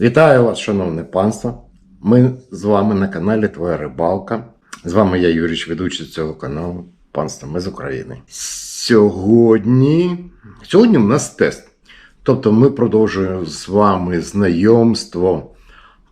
Вітаю вас, шановне панство. Ми з вами на каналі Твоя Рибалка. З вами я, Юріч, ведучий цього каналу. Панство, ми з України. Сьогодні, сьогодні в нас тест. Тобто ми продовжуємо з вами знайомство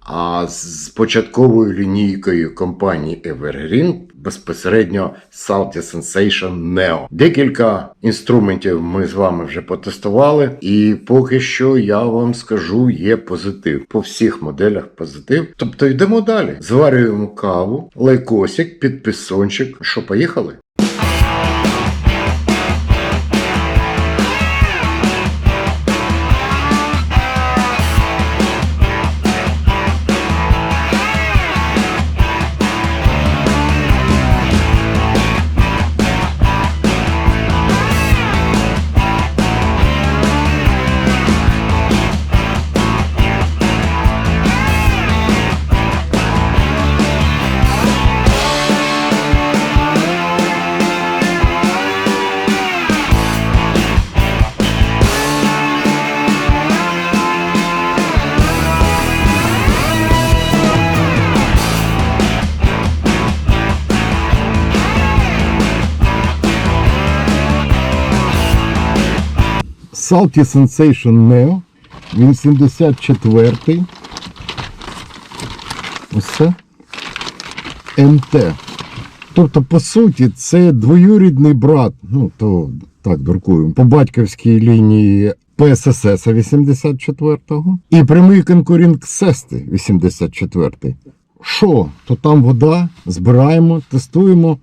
а, з початковою лінійкою компанії Evergreen, безпосередньо Salty Sensation Neo. Декілька інструментів ми з вами вже потестували, і поки що я вам скажу, є позитив. По всіх моделях позитив. Тобто йдемо далі. Зварюємо каву, лайкосик, підписончик. Що, поїхали? Salty Sensation Neo. Він 74-й. Ось це. МТ. Тобто, по суті, це двоюрідний брат, ну то так дуркуємо, по батьківській лінії ПССС 84-го і прямий конкурент Сести 84-й. Що? То там вода, збираємо, тестуємо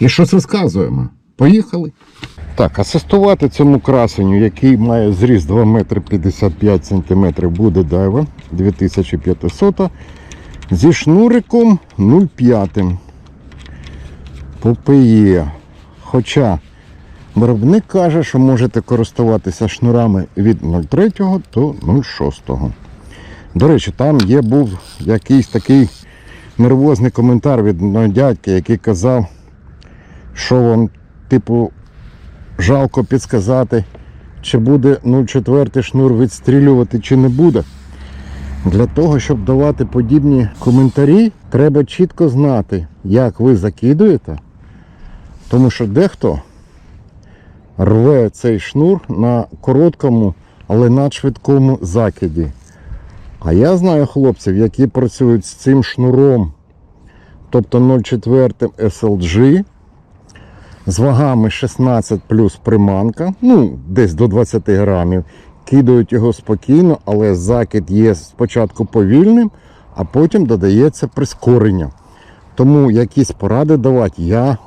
і щось розказуємо. Поїхали. Так, асистувати цьому красенню, який має зріст 2 метри 55 сантиметрів, буде дайва 2500 зі шнуриком 0,5 по. Хоча виробник каже, що можете користуватися шнурами від 0,3 до 0,6. До речі, там є був якийсь такий нервозний коментар від дядька, який казав, що вам, типу, жалко підсказати, чи буде 0,4 шнур відстрілювати, чи не буде. Для того, щоб давати подібні коментарі, треба чітко знати, як ви закидуєте, тому що дехто рве цей шнур на короткому, але надшвидкому закиді. А я знаю хлопців, які працюють з цим шнуром, тобто 0,4 SLG, з вагами 16 плюс приманка, ну, десь до 20 грамів. Кидають його спокійно, але закид є спочатку повільним, а потім додається прискорення. Тому якісь поради давати я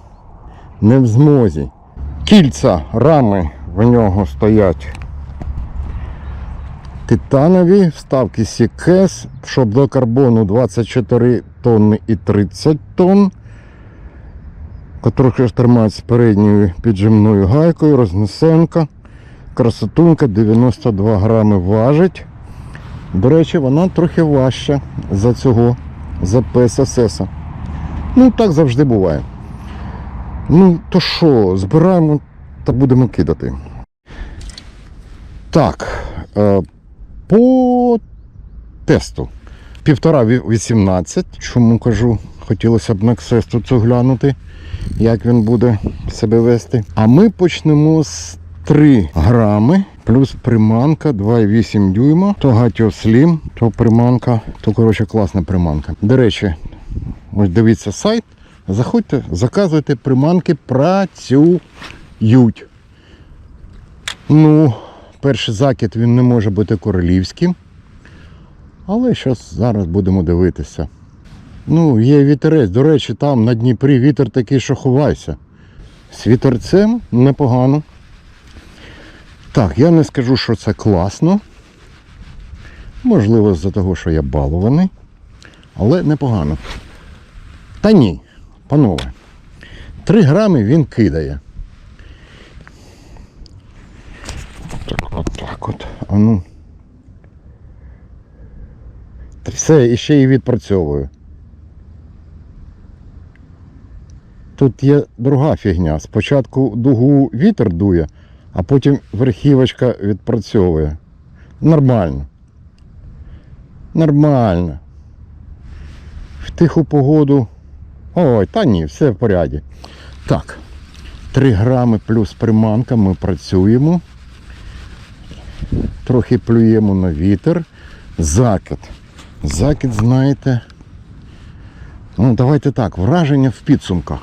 не в змозі. Кільця рами в нього стоять титанові, вставки Сікес, щоб до карбону 24 тонни і 30 тонн котрих тримають з передньою піджимною гайкою, рознесенка. Красотунка 92 грами важить. До речі, вона трохи важча за цього, за ПССС. Ну, так завжди буває. Ну, то що, збираємо та будемо кидати. Так, е, по тесту. Півтора 18. Чому кажу, хотілося б на ксесту цю глянути як він буде себе вести. А ми почнемо з 3 грами плюс приманка 2,8 дюйма. То Гатіо Slim, то приманка, то коротше класна приманка. До речі, ось дивіться сайт. Заходьте, заказуйте, приманки працюють. Ну, перший закид він не може бути королівським. Але щось зараз будемо дивитися. Ну, є вітерець. До речі, там на Дніпрі вітер такий, що ховайся. З вітерцем непогано. Так, я не скажу, що це класно. Можливо, з-за того, що я балований. Але непогано. Та ні, панове. 3 грами він кидає. Так, от так от. А ну. Все, і ще і відпрацьовую. Тут є друга фігня. Спочатку дугу вітер дує, а потім верхівочка відпрацьовує. Нормально. Нормально. В тиху погоду. Ой, та ні, все в поряді. Так, 3 грами плюс приманка, ми працюємо. Трохи плюємо на вітер. Закид. Закид, знаєте. Ну, давайте так, враження в підсумках.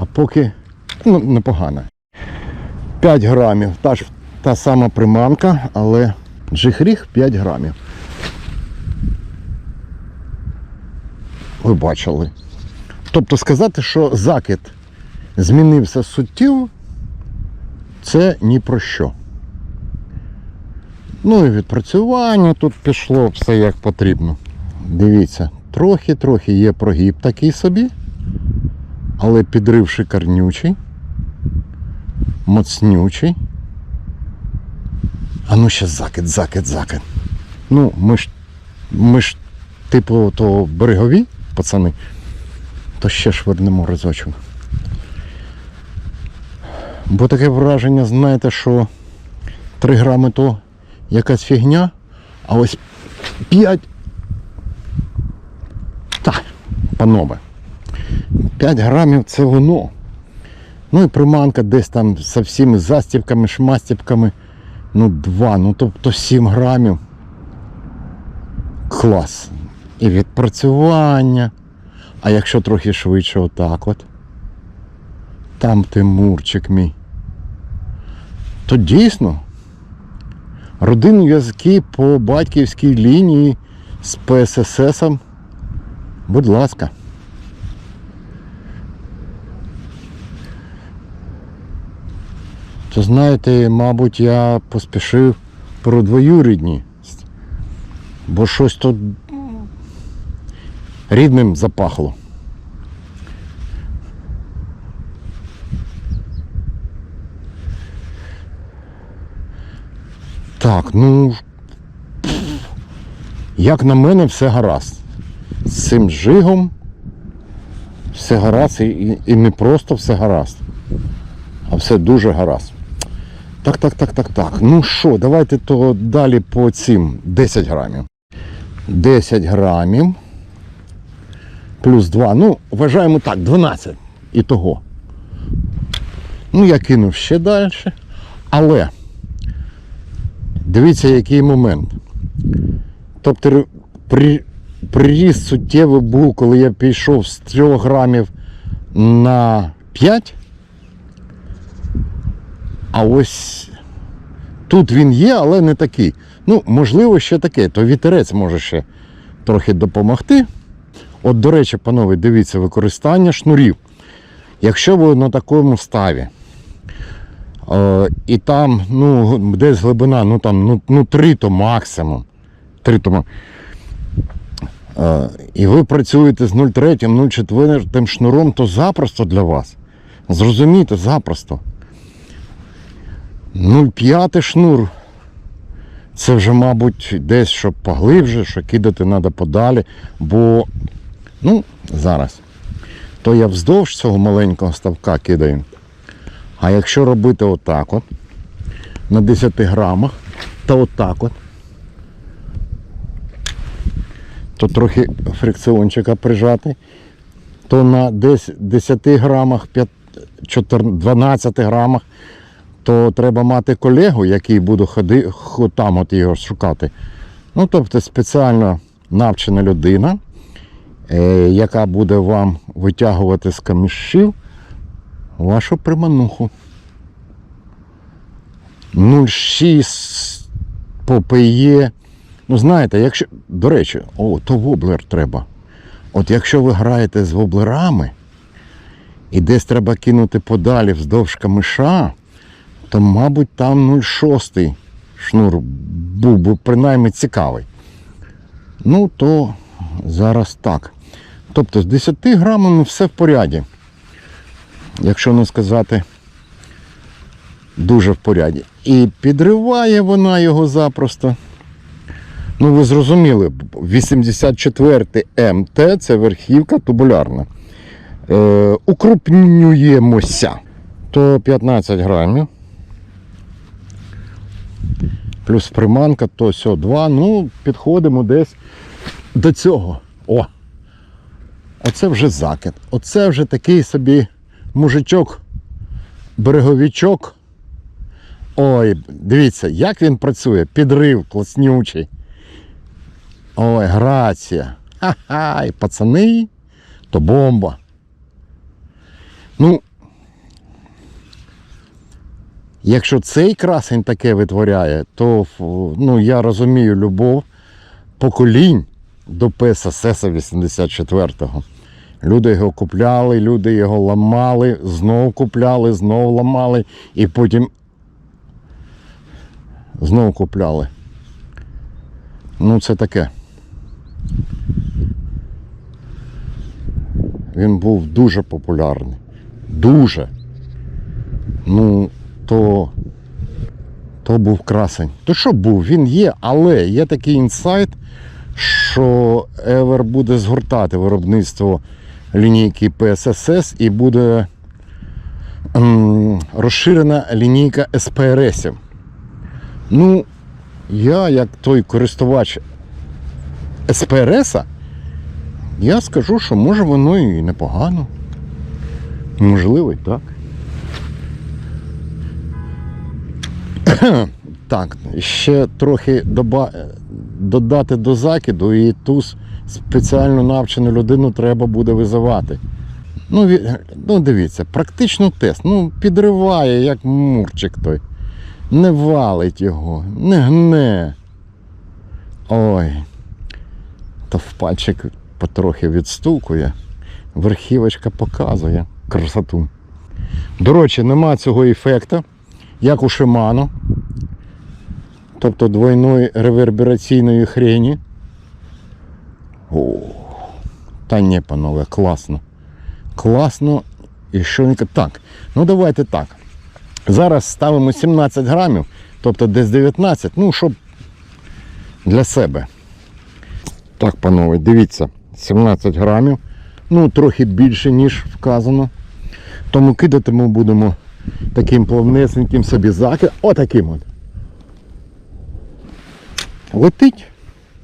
А поки ну, непогано. 5 грамів. Та ж та сама приманка, але джихріг 5 грамів. Ви бачили. Тобто сказати, що закид змінився суттєво, це ні про що. Ну і відпрацювання тут пішло все як потрібно. Дивіться, трохи-трохи є прогиб такий собі, але підрив шикарнючий, моцнючий. А ну ще закид, закид, закид. Ну, ми ж, ми ж типу, то берегові пацани, то ще швирнемо разочок. Бо таке враження, знаєте, що 3 грами то якась фігня, а ось 5. Так, панове. 5 грамів це воно. Ну і приманка десь там з всіми застібками, шмастібками. Ну, 2, ну тобто 7 грамів. Клас. І відпрацювання. А якщо трохи швидше, отак от. Там Тимурчик мій. То дійсно родинні зв'язки по батьківській лінії з ПСССом. Будь ласка. То знаєте, мабуть, я поспішив про двоюрідні. Бо щось тут рідним запахло. Так, ну. Як на мене, все гаразд. З цим жигом все гаразд і, і не просто все гаразд, а все дуже гаразд. Так, так, так, так, так. Ну що, давайте то далі по цим 10 грамів. 10 грамів. Плюс 2. Ну, вважаємо так, 12. І того. Ну, я кинув ще далі. Але дивіться, який момент. Тобто при, приріст суттєвий був, коли я пішов з 3 грамів на 5. А ось тут він є, але не такий. Ну, можливо, ще таке, то вітерець може ще трохи допомогти. От, до речі, панове, дивіться, використання шнурів. Якщо ви на такому ставі, е, і там, ну, десь глибина, ну там, ну, ну 3 то максимум. 3 то Е, і ви працюєте з 0,3, 0,4 шнуром, то запросто для вас. Зрозумійте, запросто. 0,5 шнур. Це вже, мабуть, десь щоб поглибше, що кидати треба подалі. Бо, ну, зараз. То я вздовж цього маленького ставка кидаю. А якщо робити отак от, на 10 грамах, то отак от, то трохи фрикціончика прижати, то на десь 10 грамах, 5, 14, 12 грамах, то треба мати колегу, який буде ходи, там от його шукати. Ну, тобто спеціально навчена людина, е, яка буде вам витягувати з камішів вашу примануху. 0,6 по ПЄ. Ну, знаєте, якщо. До речі, о, то воблер треба. От якщо ви граєте з воблерами, і десь треба кинути подалі вздовж камиша, то, мабуть, там 0,6 шнур був би принаймні цікавий. Ну, то зараз так. Тобто з 10 грамами все в поряді. Якщо не сказати, дуже в поряді. І підриває вона його запросто. Ну, ви зрозуміли, 84 МТ це верхівка тубулярна. Е, укрупнюємося. То 15 грамів. Плюс приманка, то сьо 2. Ну, підходимо десь до цього. О! Оце вже закид. Оце вже такий собі мужичок, береговічок. Ой, дивіться, як він працює. Підрив класнючий. Ой, грація. Ха-ха, і пацани, то бомба. Ну, якщо цей красень таке витворяє, то ну, я розумію любов поколінь до ПСС 84-го. Люди його купляли, люди його ламали, знов купляли, знов ламали і потім знов купляли. Ну, це таке. Він був дуже популярний. Дуже. Ну, то, то був красень. То що був? Він є, але є такий інсайт, що Евер буде згортати виробництво лінійки PSSS і буде ем, розширена лінійка СПРСів. Ну, я, як той користувач СПРСа, я скажу, що може воно і непогано. Можливо, так. Так, ще трохи доба... додати до закиду, і ту спеціально навчену людину треба буде визивати. Ну, ві- ну дивіться, практично тест. Ну, підриває, як мурчик той. Не валить його, не гне. Ой. То в пальчик потрохи відстукує. Верхівочка показує красоту. До речі, нема цього ефекту, як у Shimano. Тобто двойної ревербераційної хрені. О, та ні, панове, класно. Класно. І що Так, ну давайте так. Зараз ставимо 17 грамів, тобто десь 19, ну, щоб для себе. Так, панове, дивіться, 17 грамів. Ну, трохи більше, ніж вказано. Тому кидати ми будемо таким плавнесеньким собі закид. Отаким от. Летить.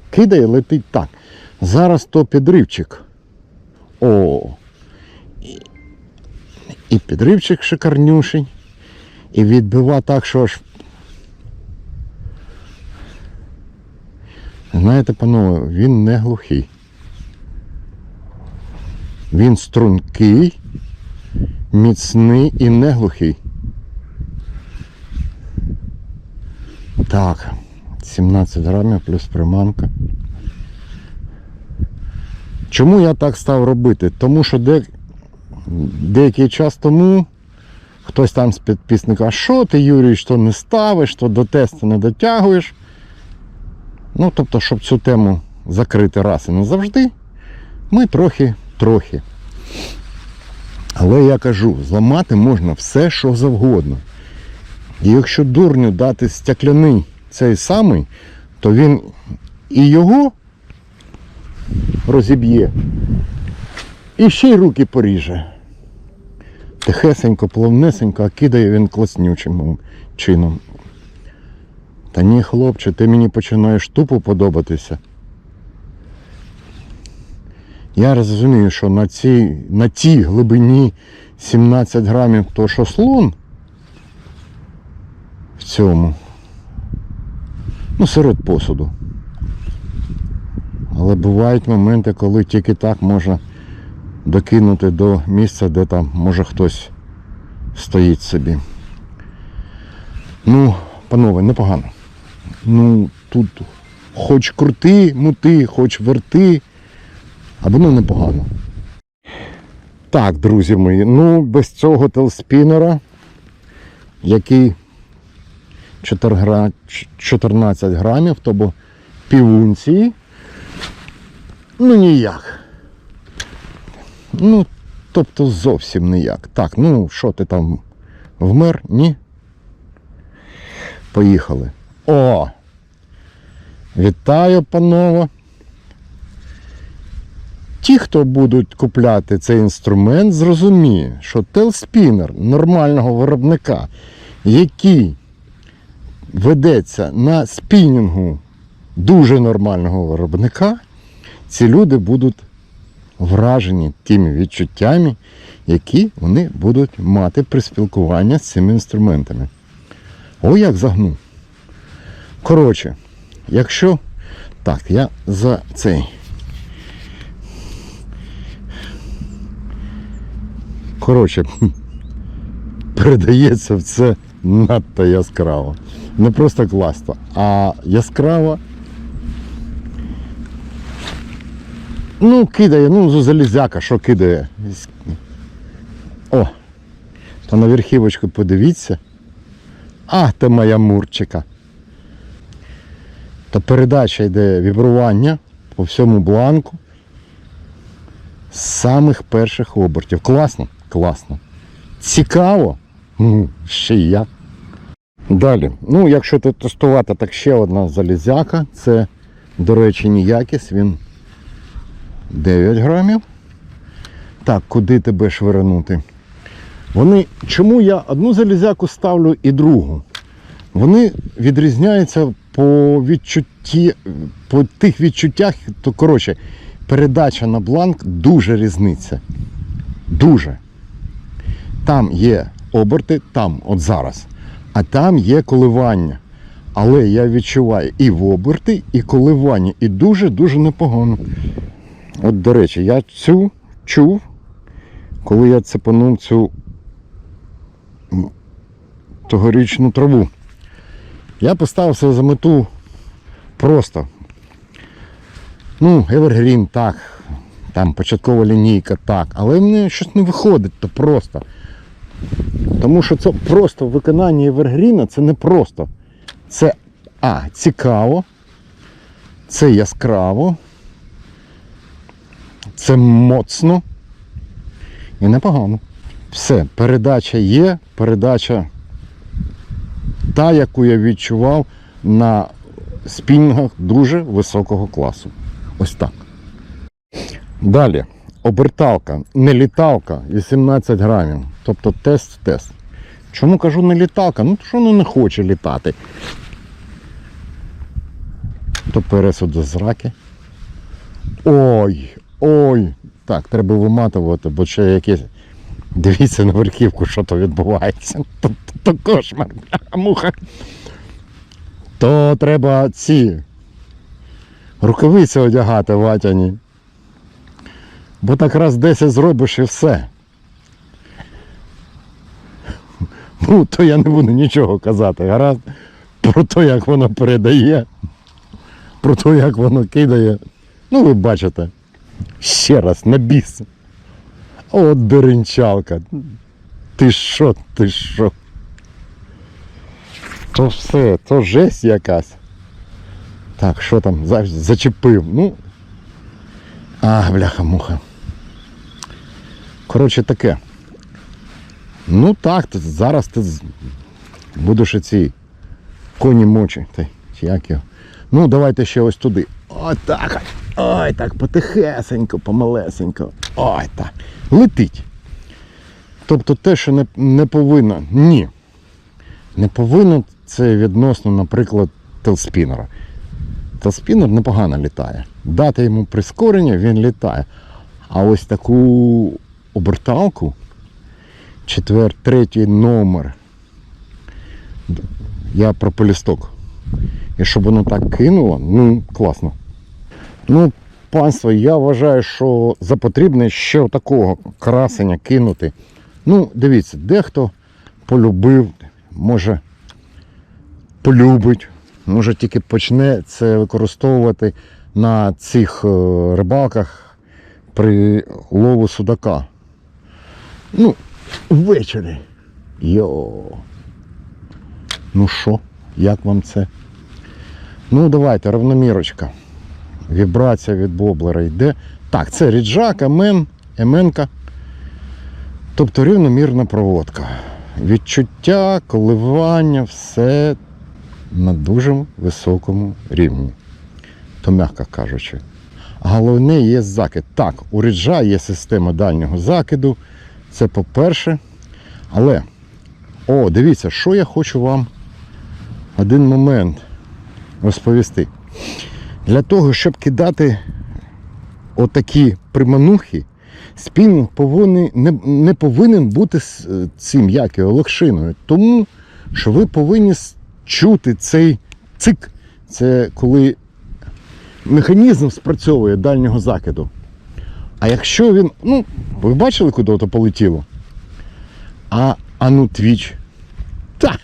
Кидає, летить так. Зараз то підривчик. О. І, підривчик шикарнющий. І відбива так, що аж. Знаєте, панове, він не глухий. Він стрункий, міцний і не глухий. Так, 17 грамів плюс приманка. Чому я так став робити? Тому що де, деякий час тому хтось там з підписника, що ти, Юрій, що не ставиш, що до тесту не дотягуєш. Ну, тобто, щоб цю тему закрити раз і назавжди, ми трохи, трохи. Але я кажу, зламати можна все, що завгодно. І якщо дурню дати стекляний цей самий, то він і його розіб'є, і ще й руки поріже. Тихесенько, плавнесенько, а кидає він класнючим чином. Та ні, хлопче, ти мені починаєш тупо подобатися. Я розумію, що на цій, на тій глибині 17 грамів то що слон в цьому. Ну, серед посуду. Але бувають моменти, коли тільки так можна докинути до місця, де там може хтось стоїть собі. Ну, панове, непогано. Ну, тут хоч крути, мути, хоч верти, а воно непогано. Так, друзі мої, ну без цього телспінера, який 14 грамів, тобто півунції, ну ніяк. Ну, тобто зовсім ніяк. Так, ну що ти там вмер? Ні? Поїхали. О! Вітаю, панове! Ті, хто будуть купляти цей інструмент, зрозуміє, що телспінер нормального виробника, який ведеться на спінінгу дуже нормального виробника, ці люди будуть вражені тими відчуттями, які вони будуть мати при спілкуванні з цими інструментами. О, як загнув. Коротше, якщо. Так, я за цей. Коротше, передається в це надто яскраво. Не просто класно, а яскраво. Ну, кидає, ну, залізяка, що кидає. О, то на верхівочку подивіться. А, ти моя мурчика. То передача йде вібрування по всьому бланку з самих перших обертів. Класно? Класно. Цікаво? Ще й я. Далі. Ну, якщо тестувати, так ще одна залізяка. Це, до речі, ніякість, він 9 грамів. Так, куди тебе швирнути? Вони, чому я одну залізяку ставлю і другу? Вони відрізняються по відчутті, по тих відчуттях, то коротше, передача на бланк дуже різниця. Дуже. Там є оберти, там, от зараз, а там є коливання. Але я відчуваю і в оберти, і коливання. І дуже-дуже непогано. От, до речі, я цю чув, коли я цепанув цю тогорічну траву. Я поставився за мету просто. Ну, Evergreen так, там початкова лінійка так, але мені щось не виходить, то просто. Тому що це просто в виконанні Evergreen це не просто. Це А, цікаво, це яскраво, це моцно і непогано. Все, передача є, передача та, яку я відчував на спінгах дуже високого класу. Ось так. Далі. Оберталка, не літалка, 18 грамів. Тобто тест-тест. Чому кажу не літалка? Ну, що воно не хоче літати. То пересуд зраки. Ой, ой. Так, треба виматувати, бо ще якесь. Дивіться на верхівку, що то відбувається. То, то, то кошмар, муха. То треба ці рукавиці одягати ватяні. Бо так раз 10 зробиш і все. Ну, то я не буду нічого казати. Гаразд про те, як воно передає, про те, як воно кидає. Ну, ви бачите. Ще раз на біс. От деренчалка. Ти що, ти що? То все, то жесть якась. Так, що там зачепив? Ну. А, бляха-муха. Коротше таке. Ну так, ти, зараз ти будеш і ці коні мочі. Та, чи як його. Ну, давайте ще ось туди. Ой, так. Ой, так, потихесенько, помалесенько. Ой, так. Летить. Тобто те, що не, не повинно. Ні. Не повинно це відносно, наприклад, телспінера. Телспінер непогано літає. Дати йому прискорення, він літає. А ось таку оберталку, четвер, третій номер. Я про полісток. І щоб воно так кинуло, ну, класно. Ну, панство, я вважаю, що за потрібне ще такого красення кинути. Ну, дивіться, дехто полюбив, може полюбить, може тільки почне це використовувати на цих е, рибалках при лову судака. Ну, ввечері. Йо. Ну що, як вам це? Ну, давайте, равномірочка. Вібрація від боблера йде. Так, це ріджак, емен, еменка. Тобто рівномірна проводка. Відчуття, коливання, все на дуже високому рівні. То м'яко кажучи. Головне є закид. Так, у ріджа є система дальнього закиду. Це по-перше. Але, о, дивіться, що я хочу вам один момент розповісти. Для того, щоб кидати отакі приманухи, спінінг повинен, не, не повинен бути е, цим як його. Тому що ви повинні чути цей цик. Це коли механізм спрацьовує дальнього закиду. А якщо він. Ну, ви бачили, куди то полетіло? А, а ну твіч. Та!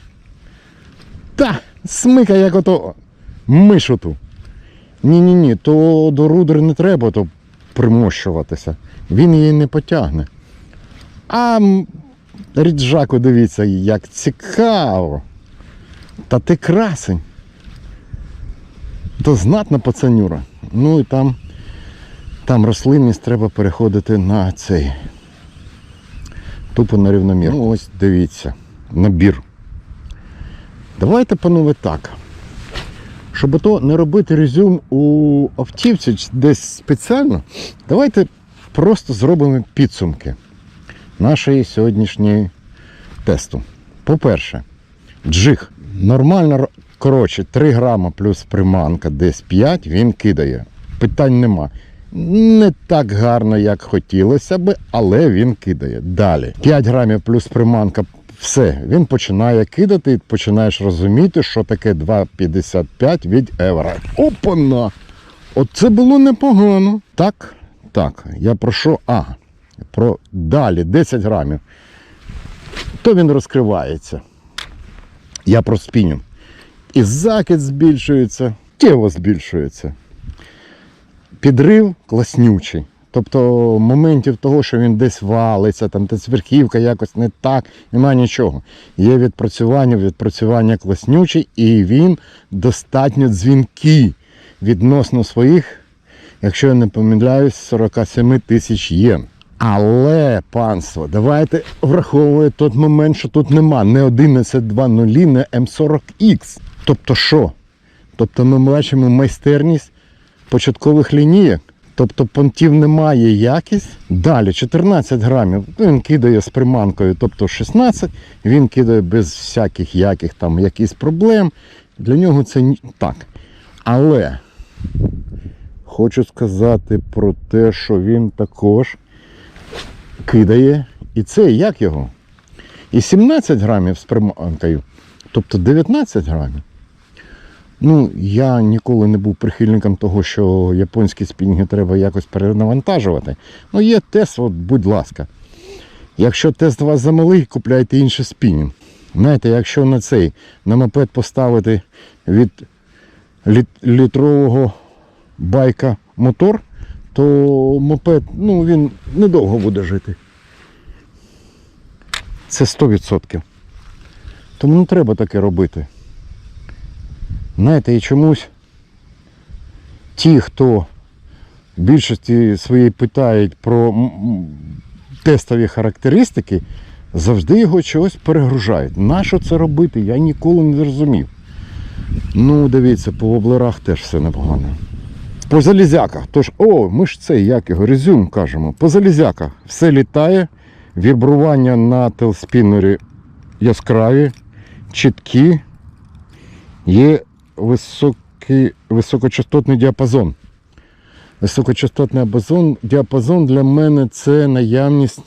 Та! Смика, як ото мишоту. Ні-ні-ні, то до рудери не треба то примощуватися. Він її не потягне. А ріджаку дивіться, як цікаво. Та ти красень. То знатна пацанюра. Ну і там, там рослинність треба переходити на цей. Тупо на рівномір. Ну ось дивіться, набір. Давайте, панове, так. Щоб то не робити резюм у автівці десь спеціально, давайте просто зробимо підсумки нашої сьогоднішньої тесту. По-перше, джиг. Нормально, коротше, 3 грама плюс приманка, десь 5 він кидає. Питань нема. Не так гарно, як хотілося би, але він кидає. Далі. 5 грамів плюс приманка. Все, він починає кидати, і починаєш розуміти, що таке 2,55 від Евера. Опана! Оце було непогано. Так, так. Я про що? А, про далі 10 грамів. То він розкривається. Я про спінінг. І закид збільшується, тіло збільшується. Підрив класнючий. Тобто моментів того, що він десь валиться, там десь верхівка якось не так, немає нічого. Є відпрацювання, відпрацювання класнючий, і він достатньо дзвінкий відносно своїх, якщо я не помиляюсь, 47 тисяч єн. Але, панство, давайте враховуємо той момент, що тут нема не 11.2.0, не М40X. Тобто що? Тобто ми бачимо майстерність початкових лінійок. Тобто понтів немає якість. Далі 14 грамів. Він кидає з приманкою, тобто 16, він кидає без всяких яких там якісь проблем. Для нього це так. Але хочу сказати про те, що він також кидає. І це як його? І 17 грамів з приманкою, тобто 19 грамів. Ну, я ніколи не був прихильником того, що японські спінінги треба якось перенавантажувати. Ну, є тест, от, будь ласка. Якщо тест у вас замалий, купляйте інший спінінг. Знаєте, якщо на цей на мопед поставити від літ, літрового байка мотор, то мопед ну, він недовго буде жити. Це 100%. Тому не треба таке робити. Знаєте, і чомусь ті, хто в більшості своїй питають про тестові характеристики, завжди його чогось перегружають. Нащо це робити? Я ніколи не зрозумів. Ну, дивіться, по воблерах теж все непогано. По залізяках. Тож, о, ми ж це, як його, резюм кажемо. По залізяках все літає, вібрування на телспіннері яскраві, чіткі, є високий, високочастотний діапазон. Високочастотний діапазон, діапазон для мене це наявність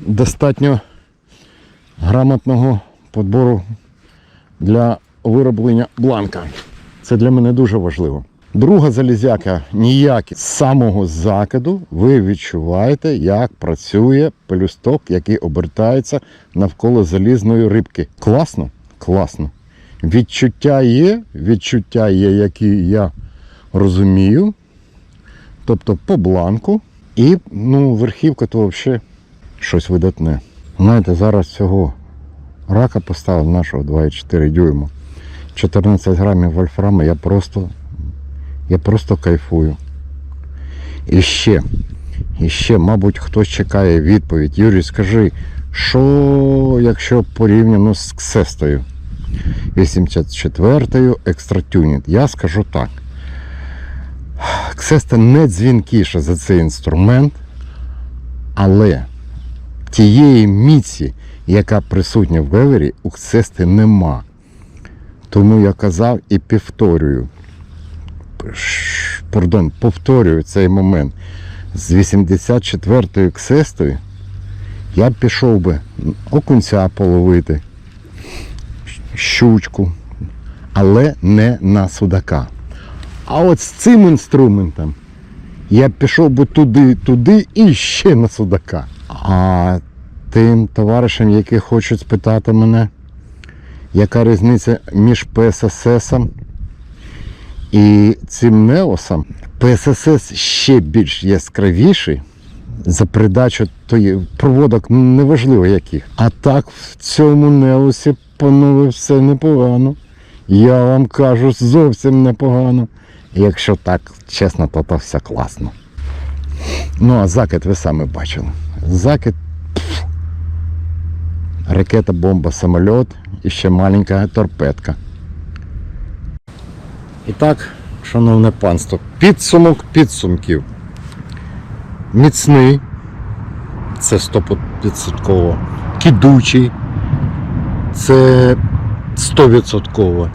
достатньо грамотного подбору для вироблення бланка. Це для мене дуже важливо. Друга залізяка ніякі з самого закиду ви відчуваєте, як працює пелюсток, який обертається навколо залізної рибки. Класно? Класно. Відчуття є, відчуття є, які я розумію. Тобто по бланку. І ну, верхівка то взагалі щось видатне. Знаєте, зараз цього рака поставив нашого 2,4 дюйма. 14 грамів вольфраму, я просто, я просто кайфую. І ще, і ще, мабуть, хтось чекає відповідь. Юрій, скажи, що якщо порівняно з Ксестою? 84-ю Extra Я скажу так. Ксеста не дзвінкіша за цей інструмент, але тієї міці, яка присутня в Вевері, у Ксести нема. Тому я казав і повторюю. Пардон, повторюю цей момент. З 84-ю ксестою я пішов би окунця половити, щучку, але не на судака. А от з цим інструментом я пішов би туди, туди і ще на судака. А тим товаришам, які хочуть спитати мене, яка різниця між ПСССом і цим Неосом, ПССС ще більш яскравіший за передачу тої проводок неважливо яких. А так в цьому Неосі, панове, все непогано. Я вам кажу, зовсім непогано. Якщо так чесно, то, то все класно. Ну, а закид ви самі бачили. Закид ракета, бомба, самоліт і ще маленька торпедка. І так, шановне панство, підсумок підсумків. Міцний, це 100%. Кидучий, це 100%.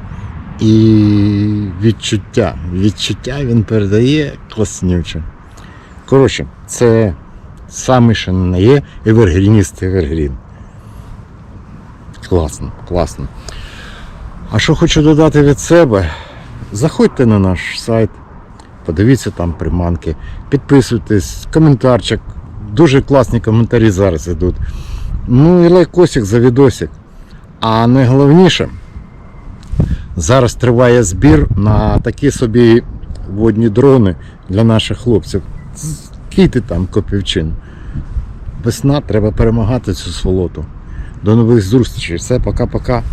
І відчуття. Відчуття він передає класнюче. Коротше, це самий що не є евергрініст Евергрін. Класно, класно. А що хочу додати від себе, заходьте на наш сайт, подивіться там приманки, підписуйтесь, коментарчик. Дуже класні коментарі зараз йдуть. Ну і лайкосик за відосик. А найголовніше, зараз триває збір на такі собі водні дрони для наших хлопців. Кійте там копівчин. Весна, треба перемагати цю сволоту. До нових зустрічей. Все, пока-пока.